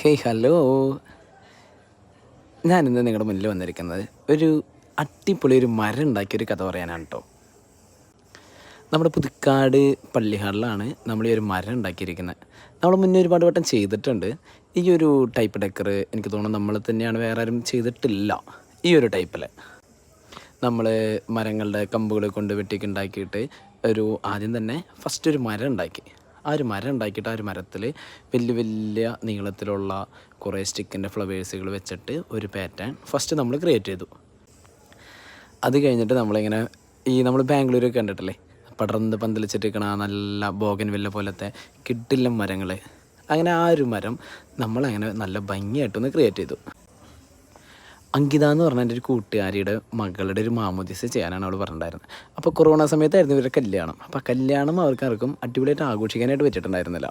Hey hello. ഞാനിന്ന് നിങ്ങളുടെ മുന്നിൽ വന്നിരിക്കുന്നത് ഒരു അടിപൊളി ഒരു മരം ഉണ്ടാക്കിയൊരു കഥ പറയാനാണ് കേട്ടോ നമ്മുടെ പുതുക്കാട് പള്ളിഹാളിലാണ് നമ്മൾ ഈ ഒരു മരം ഉണ്ടാക്കിയിരിക്കുന്നത്. നമ്മൾ മുന്നേ ഒരുപാട് വട്ടം ചെയ്തിട്ടുണ്ട്. ഈ ഒരു ടൈപ്പ് ഡെക്കർ എനിക്ക് തോന്നുന്നു നമ്മൾ തന്നെയാണ് വേറെ ആരും ചെയ്തിട്ടില്ല ഈ ഒരു ടൈപ്പിൽ നമ്മൾ മരങ്ങളുടെ കമ്പുകൾ കൊണ്ട് വെട്ടിക്കുണ്ടാക്കിയിട്ട് ഒരു ആദ്യം തന്നെ ഫസ്റ്റ് ഒരു മരം ഉണ്ടാക്കി. ആ ഒരു മരം ഉണ്ടാക്കിയിട്ട് ആ ഒരു മരത്തിൽ വലിയ വലിയ നീളത്തിലുള്ള കുറേ സ്റ്റിക്കിന്റെ ഫ്ലവേഴ്സുകൾ വെച്ചിട്ട് ഒരു പാറ്റേൺ ഫസ്റ്റ് നമ്മൾ ക്രിയേറ്റ് ചെയ്തു. അത് കഴിഞ്ഞിട്ട് നമ്മളിങ്ങനെ ഈ നമ്മൾ ബാംഗ്ലൂരൊക്കെ കണ്ടിട്ടില്ലേ? പടർന്ന് പന്തലിച്ചിട്ടിരിക്കണ നല്ല ബോഗൻ വില്ല പോലത്തെ കിട്ടില്ല മരങ്ങൾ അങ്ങനെ ആ ഒരു മരം നമ്മളങ്ങനെ നല്ല ഭംഗിയായിട്ടൊന്ന് ക്രിയേറ്റ് ചെയ്തു. അങ്കിത എന്ന് പറഞ്ഞ എന്റെ ഒരു കൂട്ടുകാരിയുടെ മകളുടെ ഒരു മാമോദിസ ചെയ്യാനാണ് അവൾ പറഞ്ഞിട്ടുണ്ടായിരുന്നത് അപ്പോൾ കൊറോണ സമയത്തായിരുന്നു ഇവരുടെ കല്യാണം. അപ്പോൾ കല്യാണം അവർക്കാർക്കും അടിപൊളിയായിട്ട് ആഘോഷിക്കാനായിട്ട് വെച്ചിട്ടുണ്ടായിരുന്നില്ല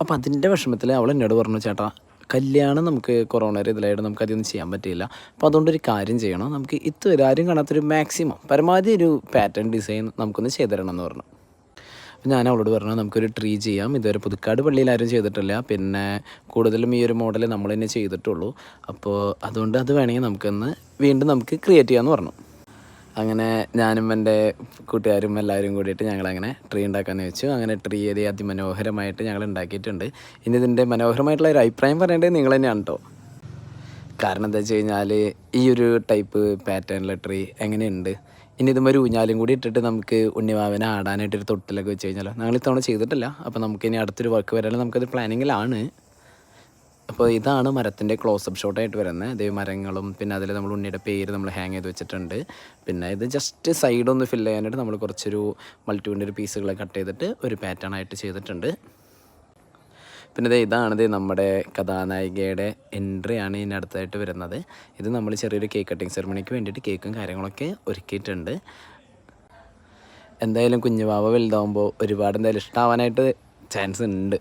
അപ്പോൾ അതിന്റെ വിഷമത്തിൽ അവൾ എന്നോട് പറഞ്ഞു ചേട്ടാ കല്യാണം നമുക്ക് കൊറോണയുടെ ഇതിലായിട്ട് നമുക്ക് അതൊന്നും ചെയ്യാൻ പറ്റിയില്ല. അപ്പോൾ അതുകൊണ്ട് ഒരു കാര്യം ചെയ്യണം. നമുക്ക് ഇതുവരെ ആരും കാണാത്തൊരു മാക്സിമം പരമാവധി ഒരു പാറ്റേൺ ഡിസൈൻ നമുക്കൊന്ന് ചെയ്തു തരണം എന്ന് പറഞ്ഞു. അപ്പോൾ ഞാൻ അവളോട് പറഞ്ഞു നമുക്കൊരു ട്രീ ചെയ്യാം. ഇതുവരെ പുതുക്കാട് പള്ളിയിൽ ആരും ചെയ്തിട്ടില്ല. പിന്നെ കൂടുതലും ഈ ഒരു മോഡൽ നമ്മൾ തന്നെ ചെയ്തിട്ടുള്ളൂ. അപ്പോൾ അതുകൊണ്ട് അത് വേണമെങ്കിൽ നമുക്കൊന്ന് വീണ്ടും നമുക്ക് ക്രിയേറ്റ് ചെയ്യാമെന്ന് പറഞ്ഞു. അങ്ങനെ ഞാനും എന്റെ കൂട്ടുകാരും എല്ലാവരും കൂടിയിട്ട് ഞങ്ങളങ്ങനെ ട്രീ ഉണ്ടാക്കാമെന്ന് വെച്ചു. അങ്ങനെ ട്രീ ഏത് അതിമനോഹരമായിട്ട് ഞങ്ങൾ ഉണ്ടാക്കിയിട്ടുണ്ട്. ഇനി ഇതിന്റെ മനോഹരമായിട്ടുള്ള ഒരു അഭിപ്രായം പറയേണ്ടത് നിങ്ങൾ തന്നെയാണ് കേട്ടോ കാരണം എന്താ വെച്ച് കഴിഞ്ഞാൽ ഈ ഒരു ടൈപ്പ് പാറ്റേണിലെ ട്രീ എങ്ങനെയുണ്ട്? ഇനി ഇതും ഒരു ഊഞ്ഞാലും കൂടി ഇട്ടിട്ട് നമുക്ക് ഉണ്ണിമാവനെ ആടാനായിട്ടൊരു തൊട്ടിലൊക്കെ വെച്ച് കഴിഞ്ഞാലോ? ഞങ്ങൾ ഇത്തവണ ചെയ്തിട്ടില്ല. അപ്പോൾ നമുക്ക് ഇനി അടുത്തൊരു വർക്ക് വരാനും നമുക്കത് പ്ലാനിങ്ങിലാണ് അപ്പോൾ ഇതാണ് മരത്തിന്റെ ക്ലോസപ്പ് ഷോട്ടായിട്ട് വരുന്നത്. ഇതേ മരങ്ങളും പിന്നെ അതിൽ നമ്മൾ ഉണ്ണിയുടെ പേര് നമ്മൾ ഹാങ് ചെയ്ത് വെച്ചിട്ടുണ്ട്. പിന്നെ ഇത് ജസ്റ്റ് സൈഡ് ഒന്ന് ഫില്ല് ചെയ്യാനായിട്ട് നമ്മൾ കുറച്ചൊരു മൾട്ടിവിന്റെ ഒരു പീസുകളെ കട്ട് ചെയ്തിട്ട് ഒരു പാറ്റേൺ ആയിട്ട് ചെയ്തിട്ടുണ്ട്. പിന്നെ ദേ ഇതാണ് ദേ നമ്മുടെ കഥാനായികയുടെ എൻട്രി ആണ് ഇതിന് അടുത്തായിട്ട് വരുന്നത്. ഇത് നമ്മൾ ചെറിയൊരു കേക്ക് കട്ടിങ് സെറമണിക്ക് വേണ്ടിയിട്ട് കേക്കും കാര്യങ്ങളൊക്കെ ഒരുക്കിയിട്ടുണ്ട്. എന്തായാലും കുഞ്ഞുവാവ വലുതാവുമ്പോൾ ഒരുപാട് എന്തായാലും ഇഷ്ടമാവാനായിട്ട് ചാൻസ് ഉണ്ട്.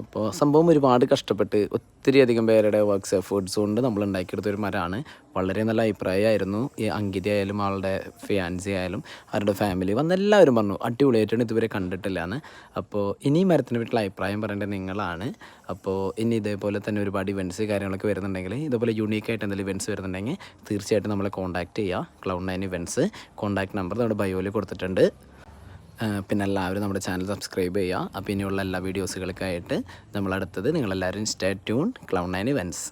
അപ്പോൾ സംഭവം ഒരുപാട് കഷ്ടപ്പെട്ട് ഒത്തിരി അധികം പേരുടെ വർക്ക്സ് എഫേർട്സ് കൊണ്ട് നമ്മൾ ഉണ്ടാക്കിയെടുത്ത ഒരു മരമാണ് വളരെ നല്ല അഭിപ്രായമായിരുന്നു. ഈ അങ്കിത ആയാലും ആളുടെ ഫിയാൻസി ആയാലും അവരുടെ ഫാമിലി വന്ന് എല്ലാവരും പറഞ്ഞു അടിപൊളിയായിട്ടാണ് ഇതുവരെ കണ്ടിട്ടില്ല എന്ന് അപ്പോൾ ഇനി മരത്തിന് പറ്റിയുള്ള അഭിപ്രായം പറയേണ്ടത് നിങ്ങളാണ്. അപ്പോൾ ഇനി ഇതേപോലെ തന്നെ ഒരുപാട് ഇവന്റ്സ് കാര്യങ്ങളൊക്കെ വരുന്നുണ്ടെങ്കിൽ ഇതേപോലെ യുണീക്കായിട്ട് എന്തെങ്കിലും ഇവന്റ്സ് വരുന്നുണ്ടെങ്കിൽ തീർച്ചയായിട്ടും നമ്മളെ കോൺടാക്റ്റ് ചെയ്യുക. Cloud nine events contact number നമ്മുടെ ബയോയിൽ കൊടുത്തിട്ടുണ്ട്. പിന്നെ എല്ലാവരും നമ്മുടെ ചാനൽ സബ്സ്ക്രൈബ് ചെയ്യുക. അപ്പോൾ ഇനിയുള്ള എല്ലാ വീഡിയോസുകൾക്കായിട്ട് നമ്മളടുത്തത് നിങ്ങളെല്ലാവരും stay tune cloud nine events